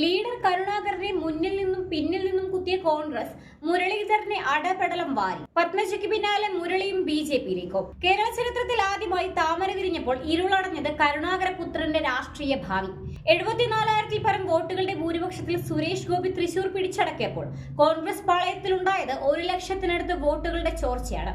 Leader കരുണാകരനെ മുന്നിൽ നിന്നും പിന്നിൽ നിന്നും കുത്തിയ കോൺഗ്രസ് മുരളീധരനെ അടപടലം വാരി. പത്മജയ്ക്ക് പിന്നാലെ മുരളിയും ബി ജെ പിയിലേക്കും. കേരള ചരിത്രത്തിൽ ആദ്യമായി താമര വിരിഞ്ഞപ്പോൾ ഇരുളടഞ്ഞത് കരുണാകര പുത്രന്റെ രാഷ്ട്രീയ ഭാവി. എഴുപത്തിനാലായിരത്തിൽ പരം വോട്ടുകളുടെ ഭൂരിപക്ഷത്തിൽ സുരേഷ് ഗോപി തൃശൂർ പിടിച്ചടക്കിയപ്പോൾ കോൺഗ്രസ് പാളയത്തിലുണ്ടായത് ഒരു ലക്ഷത്തിനടുത്ത് വോട്ടുകളുടെ ചോർച്ചയാണ്.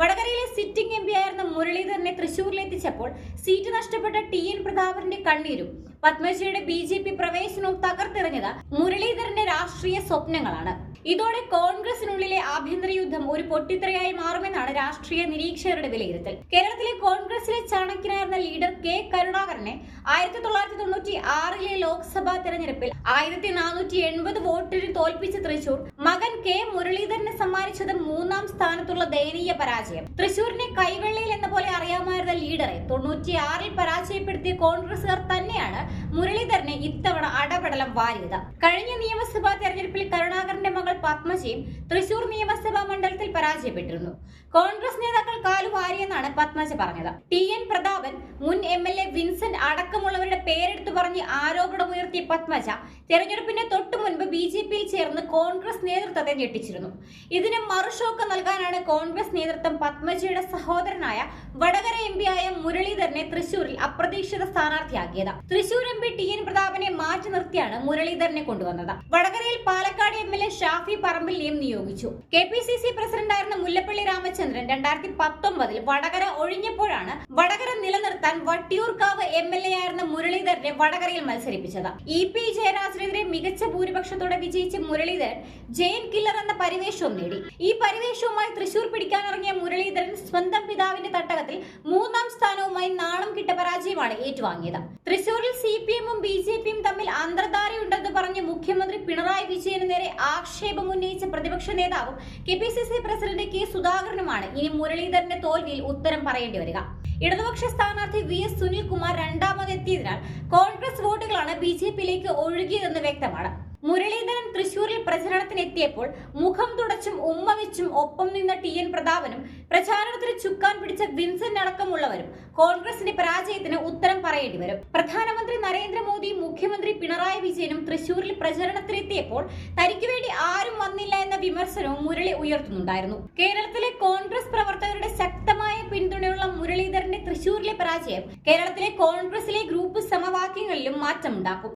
വടകരയിലെ സിറ്റിംഗ് എം പി ആയിരുന്ന മുരളീധരനെ തൃശൂരിലെത്തിച്ചപ്പോൾ സീറ്റ് നഷ്ടപ്പെട്ട ടി എൻ പ്രതാപറിന്റെ കണ്ണീരും പത്മജിയുടെ ബി ജെ പി പ്രവേശനവും തകർത്തെറിഞ്ഞത് മുരളീധരന്റെ രാഷ്ട്രീയ സ്വപ്നങ്ങളാണ്. ഇതോടെ കോൺഗ്രസിനുള്ളിലെ ആഭ്യന്തര യുദ്ധം ഒരു പൊട്ടിത്തെറിയായി മാറുമെന്നാണ് രാഷ്ട്രീയ നിരീക്ഷകരുടെ വിലയിരുത്തൽ. കേരളത്തിലെ കോൺഗ്രസിലെ ചാണക്യനായിരുന്ന ലീഡർ കെ കരുണാകരനെ ആയിരത്തി തൊള്ളായിരത്തി തൊണ്ണൂറ്റി ആറിലെ ലോക്സഭാ തെരഞ്ഞെടുപ്പിൽ ആയിരത്തി നാനൂറ്റി എൺപത് വോട്ടിന് തോൽപ്പിച്ച തൃശൂർ മകൻ കെ മുരളീധരനെ സമ്മാനിച്ചത് മൂന്നാം സ്ഥാനത്തുള്ള ദയനീയ പരാജയം. തൃശൂരിനെ കൈവെള്ളയിൽ എന്ന പോലെ അറിയാമായിരുന്ന ലീഡറെ തൊണ്ണൂറ്റിയാറിൽ പരാജയപ്പെടുത്തിയ കോൺഗ്രസുകാർ തന്നെയാണ് ഇത്തവണ അടപടലം വാരിയത്. കഴിഞ്ഞ നിയമസഭാ തെരഞ്ഞെടുപ്പിൽ കരുണാകരന്റെ മകൾ പത്മജയും തൃശൂർ നിയമസഭാ മണ്ഡലത്തിൽ പരാജയപ്പെട്ടിരുന്നു. കോൺഗ്രസ് നേതാക്കൾ കാലു വാരിയെന്നാണ് പത്മജ പറഞ്ഞത്. ടി. എൻ. പ്രതാപൻ മുൻ എം. എൽ. എ. വിൻസെന്റ് അടക്കമുള്ളവരുടെ പേരെടുത്തു പറഞ്ഞ് ആരോപണമുയർത്തിയ പത്മജ തെരഞ്ഞെടുപ്പിന്റെ തൊട്ടു മുൻപ് ബി ജെ പിയിൽ ചേർന്ന് കോൺഗ്രസ് നേതൃത്വത്തെ ഞെട്ടിച്ചിരുന്നു. ഇതിന് മറുഷോക്ക് നൽകാനാണ് കോൺഗ്രസ് നേതൃത്വം പത്മജയുടെ സഹോദരനായ വടകര എം പി ആയ മുരളീധരനെ തൃശൂരിൽ അപ്രതീക്ഷിത സ്ഥാനാർത്ഥിയാക്കിയത്. Thrissur M P T N പ്രതാപനെ മാറ്റി നിർത്തിയാണ് മുരളീധരനെ കൊണ്ടുവന്നത്. വടകരയിൽ പാലക്കാട് ഷാഫി പറമ്പിലിനെയും നിയോഗിച്ചു. കെ പി സി സി പ്രസിഡന്റായിരുന്ന മുല്ലപ്പള്ളി രാമചന്ദ്രൻ രണ്ടായിരത്തി പത്തൊമ്പതിൽ വടകര ഒഴിഞ്ഞപ്പോഴാണ് വടകര നിലനിർത്താൻ വട്ടിയൂർക്കാവ് എം എൽ എ ആയിരുന്ന മുരളീധരനെ വടകരയിൽ മത്സരിപ്പിച്ചത്. ഇ പി ജയരാജനെതിരെ മികച്ച ഭൂരിപക്ഷത്തോടെ വിജയിച്ച മുരളീധരൻ ജയൻ കില്ലർ എന്ന പരിവേഷവും നേടി. ഈ പരിവേഷവുമായി തൃശൂർ പിടിക്കാനിറങ്ങിയ മുരളീധരൻ സ്വന്തം പിതാവിന്റെ തട്ടകത്തിൽ മൂന്നാം സ്ഥാനവുമായി നാണം കിട്ട പരാജയമാണ് ഏറ്റുവാങ്ങിയത്. തൃശൂരിൽ സി പി എമ്മും ബി ജെ പിയും തമ്മിൽ അന്തർധാരയുണ്ടെന്ന് പറഞ്ഞ് മുഖ്യമന്ത്രി പിണറായി വിജയന് നേരെ ആക്ഷേപം ഉന്നയിച്ച പ്രതിപക്ഷ നേതാവും K P C C president K സുധാകരനുമാണ്. ഇനി മുരളീധരന്റെ തോൽവിയിൽ ഉത്തരം പറയേണ്ടി വരിക. ഇടതുപക്ഷ സ്ഥാനാർത്ഥി വി എസ് സുനിൽകുമാർ രണ്ടാമതെത്തിയതിനാൽ കോൺഗ്രസ് വോട്ടുകളാണ് ബി ജെ പിയിലേക്ക് ഒഴുകിയതെന്ന് വ്യക്തമാണ്. മുരളീധരൻ തൃശൂരിൽ പ്രചരണത്തിനെത്തിയപ്പോൾ മുഖം തുടച്ചും ഉമ്മ വെച്ചും ഒപ്പം നിന്ന ടി എൻ പ്രതാപനും പ്രചാരണത്തിന് ചുക്കാൻ പിടിച്ച വിൻസെന്റ് അടക്കമുള്ളവരും കോൺഗ്രസിന്റെ പരാജയത്തിന് ഉത്തരം പറയേണ്ടി വരും. പ്രധാനമന്ത്രി നരേന്ദ്രമോദിയും മുഖ്യമന്ത്രി പിണറായി വിജയനും തൃശൂരിൽ പ്രചരണത്തിനെത്തിയപ്പോൾ തനിക്ക് വേണ്ടി ആരും വന്നില്ല എന്ന വിമർശനവും മുരളി ഉയർത്തുന്നുണ്ടായിരുന്നു. കേരളത്തിലെ കോൺഗ്രസ് പ്രവർത്തകരുടെ ശക്തമായ പിന്തുണയുള്ള മുരളീധരന്റെ തൃശൂരിലെ പരാജയം കേരളത്തിലെ കോൺഗ്രസിലെ ഗ്രൂപ്പ് സമവാക്യങ്ങളിലും മാറ്റമുണ്ടാക്കും.